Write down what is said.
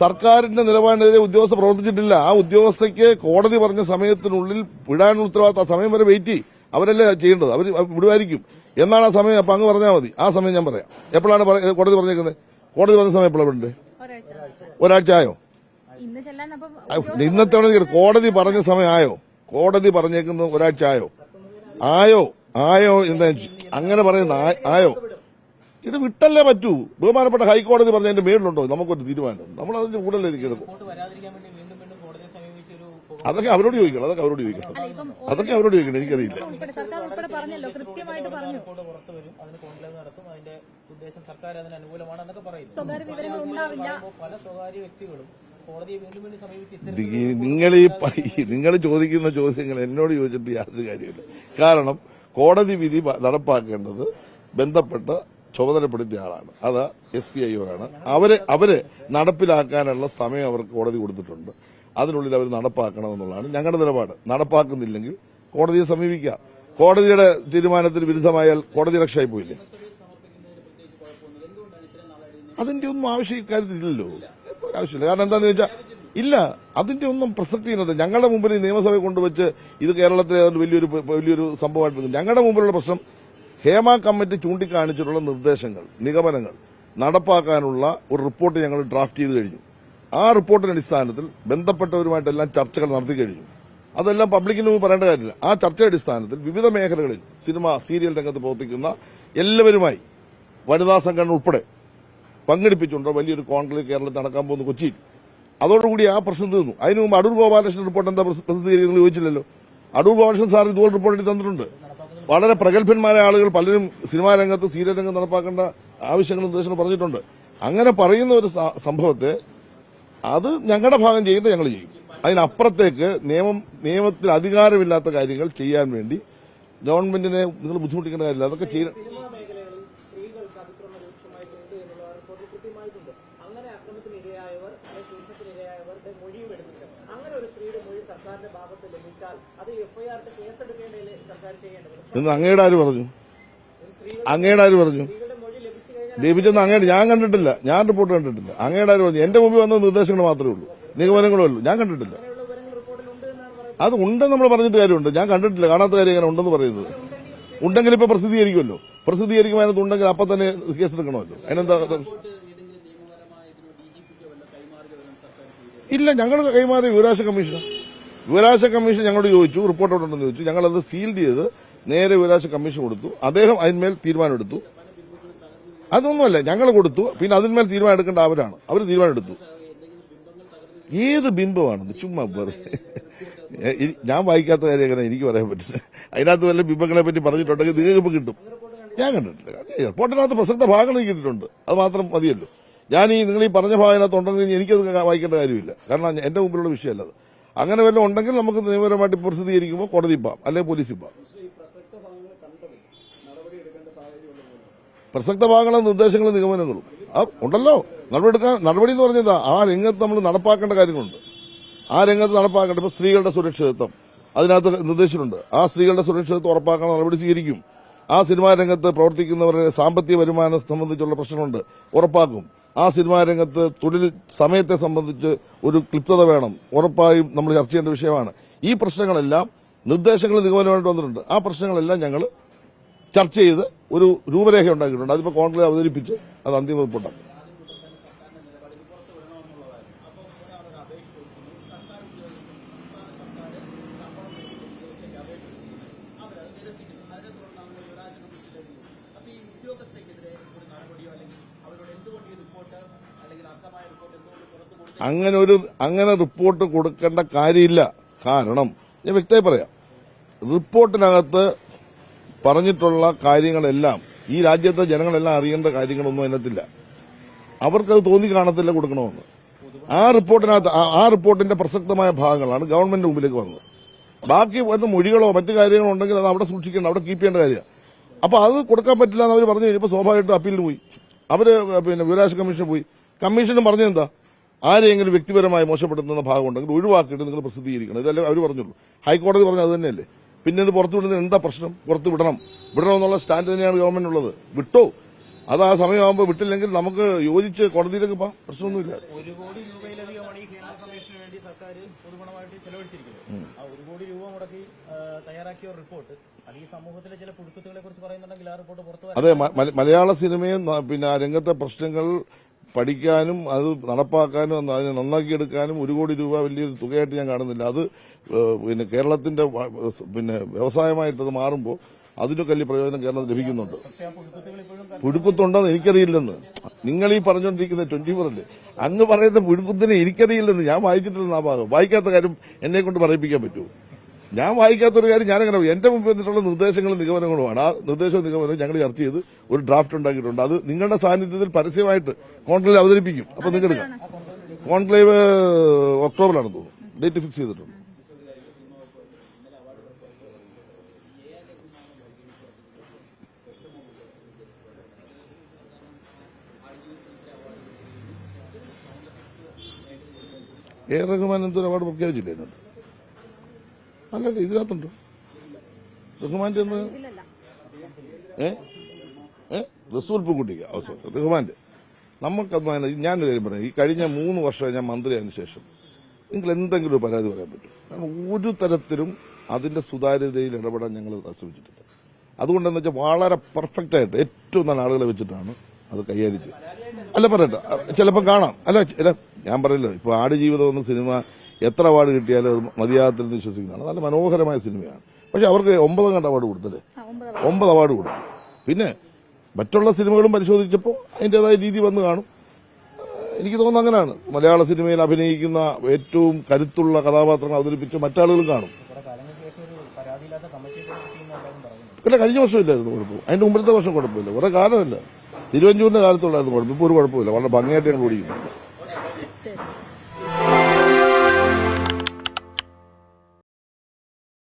സർക്കാരിന്റെ നിലപാടിനെതിരെ ഉദ്യോഗസ്ഥ പ്രവർത്തിച്ചിട്ടില്ല. ആ ഉദ്യോഗസ്ഥയ്ക്ക് കോടതി പറഞ്ഞ സമയത്തിനുള്ളിൽ വിടാനുള്ള ഉത്തരവാദിത്ത ആ സമയം വരെ വെയിറ്റ് ചെയ്യും. അവരല്ലേ ചെയ്യേണ്ടത്? അവർ വിടുമായിരിക്കും. എന്നാണ് ആ സമയം? അപ്പൊ അങ്ങ് പറഞ്ഞാൽ മതി. ആ സമയം ഞാൻ പറയാം. എപ്പോഴാണ് കോടതി പറഞ്ഞേക്കുന്നത് കോടതി പറഞ്ഞ സമയം എപ്പോഴാണ് ഒരാഴ്ച ആയോ? ഇന്നത്തെ കോടതി പറഞ്ഞ സമയം ആയോ? കോടതി പറഞ്ഞേക്കുന്നത് ഒരാഴ്ച ആയോ? ആയോ? ആയോ? എന്താ അങ്ങനെ പറയുന്ന ആയോ? ഇത് വിട്ടല്ലേ പറ്റൂ. ബഹുമാനപ്പെട്ട ഹൈക്കോടതി പറഞ്ഞതിന്റെ മേളിലുണ്ടോ നമുക്കൊരു തീരുമാനം. നമ്മൾ അതിന്റെ കൂടെ ഒരു അതൊക്കെ അവരോട് ചോദിക്കണം. അതൊക്കെ അവരോട് ചോദിക്കണം. അതൊക്കെ അവരോട് ചോദിക്കണം. എനിക്കറിയില്ല. ഉൾപ്പെടെ സർക്കാർ പറഞ്ഞല്ലോ. കൃത്യമായിട്ട് പറഞ്ഞു. റിപ്പോർട്ട് പുറത്തു വരും. അതിന് കോൺക്ലേവ് നടത്തും. അതിന്റെ ഉദ്ദേശം സർക്കാർ അതിന് അനുകൂലമാണ് എന്നൊക്കെ പറയുന്നു. സ്വകാര്യ വിവരങ്ങൾ ഉണ്ടാവില്ല. അപ്പോൾ വ്യക്തികളും കോടതിയെ വീണ്ടും വീണ്ടും സമീപിച്ച് ഇത്തരം നിങ്ങൾ ഈ നിങ്ങൾ ചോദിക്കുന്ന ചോദ്യങ്ങൾ എന്നോട് ചോദിച്ചിട്ട് യാതൊരു കാര്യമില്ല കാരണം കോടതി വിധി നടപ്പാക്കേണ്ടത് ബന്ധപ്പെട്ട ചുമതലപ്പെടുത്തിയ ആളാണ്. അത് എസ് പി ഐ ആണ്. അവരെ അവരെ നടപ്പിലാക്കാനുള്ള സമയം അവർക്ക് കോടതി കൊടുത്തിട്ടുണ്ട്. അതിനുള്ളിൽ അവർ നടപ്പാക്കണമെന്നുള്ളതാണ് ഞങ്ങളുടെ നിലപാട്. നടപ്പാക്കുന്നില്ലെങ്കിൽ കോടതിയെ സമീപിക്കാം. കോടതിയുടെ തീരുമാനത്തിന് വിരുദ്ധമായാൽ കോടതി രക്ഷയായി പോയില്ലേ? അതിന്റെ ഒന്നും ആവശ്യം ഇക്കാര്യത്തിലില്ലല്ലോ ആവശ്യമില്ല. കാരണം എന്താന്ന് വെച്ചാൽ ഇല്ല അതിന്റെ ഒന്നും പ്രസക്തി ഇന്നത് ഞങ്ങളുടെ മുമ്പിൽ നിയമസഭയെ കൊണ്ടുവച്ച് ഇത് കേരളത്തിലെ വലിയൊരു വലിയൊരു സംഭവമായിട്ട് ഞങ്ങളുടെ മുമ്പിലുള്ള പ്രശ്നം ഹേമ കമ്മിറ്റി ചൂണ്ടിക്കാണിച്ചിട്ടുള്ള നിർദ്ദേശങ്ങൾ നിഗമനങ്ങൾ നടപ്പാക്കാനുള്ള ഒരു റിപ്പോർട്ട് ഞങ്ങൾ ഡ്രാഫ്റ്റ് ചെയ്ത് കഴിഞ്ഞു. ആ റിപ്പോർട്ടിന്റെ അടിസ്ഥാനത്തിൽ ബന്ധപ്പെട്ടവരുമായിട്ടെല്ലാം ചർച്ചകൾ നടത്തി കഴിഞ്ഞു. അതെല്ലാം പബ്ലിക്കിന് മുമ്പ് പറയേണ്ട കാര്യമില്ല. ആ ചർച്ചയുടെ അടിസ്ഥാനത്തിൽ വിവിധ മേഖലകളിൽ സിനിമ സീരിയൽ രംഗത്ത് പ്രവർത്തിക്കുന്ന എല്ലാവരുമായി വനിതാ സംഘടന ഉൾപ്പെടെ പങ്കെടുപ്പിച്ചുകൊണ്ട് വലിയൊരു കോൺക്ലേവ് കേരളത്തിൽ നടക്കാൻ പോകുന്നു കൊച്ചിയിൽ. അതോടുകൂടി ആ പ്രശ്നം തീർന്നു. അതിനു മുമ്പ് അടൂർ ഗോപാലകൃഷ്ണൻ റിപ്പോർട്ട് എന്താ പ്രസ- പ്രസിദ്ധീകരിക്കുന്നത് ചോദിച്ചില്ലല്ലോ. അടൂർ ഗോപാലകൃഷ്ണൻ സാർ ഇതുപോലെ റിപ്പോർട്ട് തന്നിട്ടുണ്ട്. വളരെ പ്രഗത്ഭന്മാരായ ആളുകൾ പലരും സിനിമാ രംഗത്ത് സീരിയൽ രംഗം നടപ്പാക്കേണ്ട ആവശ്യങ്ങളും നിർദ്ദേശങ്ങൾ പറഞ്ഞിട്ടുണ്ട്. അങ്ങനെ പറയുന്ന ഒരു സംഭവത്തെ അത് ഞങ്ങളുടെ ഭാഗം ചെയ്യേണ്ടത് ഞങ്ങൾ ചെയ്യും. അതിനപ്പുറത്തേക്ക് നിയമം നിയമത്തിൽ അധികാരമില്ലാത്ത കാര്യങ്ങൾ ചെയ്യാൻ വേണ്ടി ഗവൺമെന്റിനെ നിങ്ങൾ ബുദ്ധിമുട്ടിക്കേണ്ട കാര്യമില്ല. അതൊക്കെ ചെയ്യണം. കൃത്യമായിട്ടുണ്ട് അങ്ങനെ അക്രമത്തിനിരയായവർ അല്ലെങ്കിൽ ചൂഷണത്തിനിരയായവരുടെ മൊഴിയും എടുത്തിട്ടുണ്ട് അങ്ങനെ ഒരു സ്ത്രീയുടെ മൊഴി സർക്കാരിന്റെ ഭാഗത്ത് ലഭിച്ചാൽ അത് എഫ്ഐആറിന്റെ കേസെടുക്കേണ്ടതിൽ സർക്കാർ ചെയ്യേണ്ടത്. അങ്ങയുടെ ആര് പറഞ്ഞു? അങ്ങയുടെ ആര് പറഞ്ഞു? ലഭിച്ചൊന്നും അങ്ങയുടെ ഞാൻ കണ്ടിട്ടില്ല. ഞാൻ റിപ്പോർട്ട് കണ്ടിട്ടില്ല. അങ്ങയുടെ ആര് പറഞ്ഞു? എന്റെ മുമ്പിൽ വന്ന നിർദ്ദേശങ്ങൾ മാത്രമേ ഉള്ളൂ. നിഗമനങ്ങളേ ഉള്ളൂ. ഞാൻ കണ്ടിട്ടില്ല. അത് ഉണ്ടെന്ന് നമ്മൾ പറഞ്ഞിട്ട് കാര്യമുണ്ട്. ഞാൻ കണ്ടിട്ടില്ല. കാണാത്ത കാര്യം ഇങ്ങനെ ഉണ്ടെന്ന് പറയുന്നത്. ഉണ്ടെങ്കിൽ ഇപ്പൊ പ്രസിദ്ധീകരിക്കുമല്ലോ. പ്രസിദ്ധീകരിക്കുമ്പോൾ അതിനകത്ത് ഉണ്ടെങ്കിൽ അപ്പൊ തന്നെ കേസെടുക്കണമല്ലോ. അതിനെന്താ ഇല്ല ഞങ്ങൾ കൈമാറി വിവരാശ കമ്മീഷൻ വിവരാശ കമ്മീഷൻ ഞങ്ങളോട് ചോദിച്ചു റിപ്പോർട്ട് ഉണ്ടെന്ന് ചോദിച്ചു. ഞങ്ങൾ അത് സീൽഡ് ചെയ്ത് നേരെ വിവരാശ കമ്മീഷൻ കൊടുത്തു. അദ്ദേഹം അതിന്മേൽ തീരുമാനമെടുത്തു. അതൊന്നുമല്ല ഞങ്ങൾ കൊടുത്തു. പിന്നെ അതിന്മേൽ തീരുമാനം എടുക്കേണ്ട അവരാണ്. അവർ തീരുമാനമെടുത്തു. ഏത് ബിംബമാണ് ചുമ്മാ വെറുതെ. ഞാൻ വായിക്കാത്ത കാര്യം എനിക്ക് പറയാൻ പറ്റില്ല. അതിനകത്ത് വല്ല ബിംബങ്ങളെ പറ്റി പറഞ്ഞിട്ടുണ്ടെങ്കിൽ നിങ്ങൾക്ക് കിട്ടും. ഞാൻ കണ്ടിട്ടില്ല. റിപ്പോർട്ടിനകത്ത് പ്രസക്ത ഭാഗങ്ങൾ കിട്ടിയിട്ടുണ്ട്. അത് മാത്രം മതിയല്ലോ. ഞാൻ ഈ നിങ്ങൾ ഈ പറഞ്ഞ ഭാഗം അതിനകത്ത് ഉണ്ടെങ്കിൽ എനിക്കത് വായിക്കേണ്ട കാര്യമില്ല. കാരണം എന്റെ മുമ്പിലുള്ള വിഷയമല്ല അത്. അങ്ങനെ വല്ലതും ഉണ്ടെങ്കിൽ നമുക്ക് നിയമപരമായിട്ട് പ്രസിദ്ധീകരിക്കുമ്പോൾ കോടതി പോവാം അല്ലെങ്കിൽ പോലീസിൽ പോവാം പ്രസക്ത ഭാഗങ്ങളും നിർദ്ദേശങ്ങളും നിഗമനങ്ങളും. ഉണ്ടല്ലോ. നടപടിയെടുക്കാൻ നടപടി എന്ന് പറഞ്ഞതാ ആ രംഗത്ത് നമ്മൾ നടപ്പാക്കേണ്ട കാര്യങ്ങളുണ്ട്. ആ രംഗത്ത് നടപ്പാക്കേണ്ട ഇപ്പൊ സ്ത്രീകളുടെ സുരക്ഷിതത്വം. അതിനകത്ത് നിർദ്ദേശിച്ചിട്ടുണ്ട്. ആ സ്ത്രീകളുടെ സുരക്ഷിതത്വം ഉറപ്പാക്കാൻ നടപടി സ്വീകരിക്കും. ആ സിനിമാ രംഗത്ത് പ്രവർത്തിക്കുന്നവരുടെ സാമ്പത്തിക വരുമാനം സംബന്ധിച്ചുള്ള പ്രശ്നമുണ്ട് ഉറപ്പാക്കും. ആ സിനിമാ രംഗത്ത് തൊഴിൽ സമയത്തെ സംബന്ധിച്ച് ഒരു ക്ലിപ്തത വേണം. ഉറപ്പായും നമ്മൾ ചർച്ച ചെയ്യേണ്ട വിഷയമാണ്. ഈ പ്രശ്നങ്ങളെല്ലാം നിർദ്ദേശങ്ങൾ നിഗമനമായിട്ട് വന്നിട്ടുണ്ട്. ആ പ്രശ്നങ്ങളെല്ലാം ഞങ്ങൾ ചർച്ച ചെയ്ത് ഒരു രൂപരേഖ ഉണ്ടാക്കിയിട്ടുണ്ട്. അതിപ്പോൾ കോൺഗ്രസ് അവതരിപ്പിച്ച് അത് അന്തിമ റിപ്പോർട്ടാണ് അങ്ങനെ ഒരു അങ്ങനെ റിപ്പോർട്ട് കൊടുക്കേണ്ട കാര്യമില്ല. കാരണം ഞാൻ വ്യക്തമായി പറയാം. റിപ്പോർട്ടിനകത്ത് പറഞ്ഞിട്ടുള്ള കാര്യങ്ങളെല്ലാം ഈ രാജ്യത്തെ ജനങ്ങളെല്ലാം അറിയേണ്ട കാര്യങ്ങളൊന്നും അതിനകത്തില്ല. അവർക്കത് തോന്നി കാണത്തില്ല കൊടുക്കണമെന്ന്. ആ റിപ്പോർട്ടിനകത്ത് ആ- റിപ്പോർട്ടിന്റെ പ്രസക്തമായ ഭാഗങ്ങളാണ് ഗവൺമെന്റ് മുമ്പിലേക്ക് വന്നത്. ബാക്കി വന്ന മൊഴികളോ മറ്റു കാര്യങ്ങളോ ഉണ്ടെങ്കിൽ അത് അവിടെ സൂക്ഷിക്കേണ്ട അവിടെ കീപ്പ് ചെയ്യേണ്ട കാര്യമാണ്. അപ്പൊ അത് കൊടുക്കാൻ പറ്റില്ല എന്ന് അവർ പറഞ്ഞു കഴിഞ്ഞപ്പോൾ സ്വാഭാവികമായിട്ടും അപ്പീലിന് പോയി. അവർ പിന്നെ വിവരാശ കമ്മീഷൻ പോയി. കമ്മീഷനും പറഞ്ഞെന്താ? ആരെയെങ്കിലും വ്യക്തിപരമായി മോശപ്പെടുത്തുന്ന ഭാഗമുണ്ടെങ്കിൽ ഒഴിവാക്കിയിട്ട് നിങ്ങൾ പ്രസിദ്ധീകരിക്കണം. ഇതല്ലേ അവർ പറഞ്ഞുള്ളൂ. ഹൈക്കോടതി പറഞ്ഞ അത് തന്നെയല്ലേ? പിന്നെ ഇത് പുറത്തു വിടുന്നത് എന്താ പ്രശ്നം? പുറത്തു വിടണം. എന്നുള്ള സ്റ്റാൻഡ് തന്നെയാണ് ഗവൺമെന്റ് ഉള്ളത് വിട്ടോ? അത് ആ സമയമാകുമ്പോൾ വിട്ടില്ലെങ്കിൽ നമുക്ക് യോജിച്ച് കോടതിയിലേക്ക് പോകാം പ്രശ്നമൊന്നുമില്ല. ഒരു കോടി രൂപയിലധികമാണ് ഈ കേന്ദ്ര കമ്മീഷന് വേണ്ടി സർക്കാർ ചെലവഴിച്ചിരിക്കുന്നത്. ആ ഒരു കോടി രൂപ മുടക്കി തയ്യാറാക്കിയ റിപ്പോർട്ട് അത് ഈ സമൂഹത്തിലെ ചില പുഴുക്കുത്തുകളെ കുറിച്ച് പറയുന്നുണ്ടെങ്കിൽ ആ റിപ്പോർട്ട് പുറത്തു അതെ മലയാള സിനിമയും പിന്നെ രംഗത്തെ പ്രശ്നങ്ങൾ പഠിക്കാനും അത് നടപ്പാക്കാനും അത് അതിനെ നന്നാക്കിയെടുക്കാനും ഒരു കോടി രൂപ വലിയൊരു തുകയായിട്ട് ഞാൻ കാണുന്നില്ല. അത് പിന്നെ കേരളത്തിന്റെ പിന്നെ വ്യവസായമായിട്ട് അത് മാറുമ്പോൾ അതിനൊക്കെ വലിയ പ്രയോജനം കേരളത്തിൽ ലഭിക്കുന്നുണ്ട്. പുഴുക്കുത്തുണ്ടെന്ന് എനിക്കറിയില്ലെന്ന്. നിങ്ങൾ ഈ പറഞ്ഞുകൊണ്ടിരിക്കുന്ന ട്വന്റി അല്ലേ അങ്ങ് പറയുന്ന പുഴുക്കുത്തിനെ എനിക്കറിയില്ലെന്ന് ഞാൻ വായിച്ചിട്ടില്ലെന്ന് ആ ഭാഗം. വായിക്കാത്ത കാര്യം എന്നെ കൊണ്ട് പറയിപ്പിക്കാൻ പറ്റുമോ? ഞാൻ വായിക്കാത്തൊരു കാര്യം ഞാനങ്ങനെ എന്റെ മുമ്പ് വന്നിട്ടുള്ള നിർദ്ദേശങ്ങളും നിഗമനങ്ങളുമാണ്. ആ നിർദ്ദേശവും നിഗമനവും ഞങ്ങൾ ചർച്ച ചെയ്ത് ഒരു ഡ്രാഫ്റ്റ് ഉണ്ടാക്കിയിട്ടുണ്ട്. അത് നിങ്ങളുടെ സാന്നിധ്യത്തിൽ പരസ്യമായിട്ട് കോൺക്ലേവ് അവതരിപ്പിക്കും. അപ്പൊ നിങ്ങൾ കോൺക്ലേവ് ഒക്ടോബറിലാണ് തോന്നുന്നു. ഡേറ്റ് ഫിക്സ് ചെയ്തിട്ടുണ്ട്. എ റഹ്മാൻ എന്തൊരു അവാർഡ് പ്രഖ്യാപിച്ചില്ലേ ഇതിനകത്ത്? അല്ലല്ല ഇതിനകത്തുണ്ട്? റഹ്മാന്റെ ഒന്ന്? ഏ? ഏ? റസൂൽ പൂക്കുട്ടിക്ക് അവസരം റഹ്മാന്റെ. നമുക്കന്ന് അതിന് ഞാനൊരു കാര്യം പറയാം. ഈ കഴിഞ്ഞ മൂന്ന് വർഷം ഞാൻ മന്ത്രിയായതിനു ശേഷം നിങ്ങൾ എന്തെങ്കിലും ഒരു പരാതി പറയാൻ പറ്റും. കാരണം ഒരു തരത്തിലും അതിന്റെ സുതാര്യതയിൽ ഇടപെടാൻ ഞങ്ങൾ ശ്രമിച്ചിട്ടില്ല അതുകൊണ്ടെന്ന് വെച്ചാൽ വളരെ പെർഫെക്റ്റ് ആയിട്ട് ഏറ്റവും നല്ല ആളുകളെ വെച്ചിട്ടാണ് അത് കൈകാര്യം അല്ല പറയട്ടെ. ചിലപ്പോൾ കാണാം. അല്ല ഞാൻ പറയല്ലോ. ഇപ്പൊ ആടുജീവിതം എന്ന സിനിമ എത്ര അവാർഡ് കിട്ടിയാലും അത് മതിയാകത്തില്ലെന്ന് വിശ്വസിക്കുന്നതാണ്. നല്ല മനോഹരമായ സിനിമയാണ്. പക്ഷെ അവർക്ക് ഒമ്പതാം കണ്ട അവാർഡ് കൊടുത്തല്ലേ? ഒമ്പത് അവാർഡ് കൊടുത്തു. പിന്നെ മറ്റുള്ള സിനിമകളും പരിശോധിച്ചപ്പോൾ അതിന്റെതായ രീതി വന്ന് കാണും. എനിക്ക് തോന്നുന്നു അങ്ങനെയാണ്. മലയാള സിനിമയിൽ അഭിനയിക്കുന്ന ഏറ്റവും കരുത്തുള്ള കഥാപാത്രങ്ങൾ അവതരിപ്പിച്ച മറ്റാളുകളും കാണും. അല്ല കഴിഞ്ഞ വർഷം ഇല്ലായിരുന്നു കുഴപ്പം. അതിന്റെ മുമ്പിലത്തെ വർഷം കുഴപ്പമില്ല. കുറെ കാലമല്ല. തിരുവഞ്ചൂരിന്റെ കാലത്തുള്ളായിരുന്നു കുഴപ്പം. ഇപ്പോൾ ഒരു കുഴപ്പമില്ല. വളരെ ഭംഗിയായിട്ട് ഞങ്ങൾ ഓടിക്കുന്നു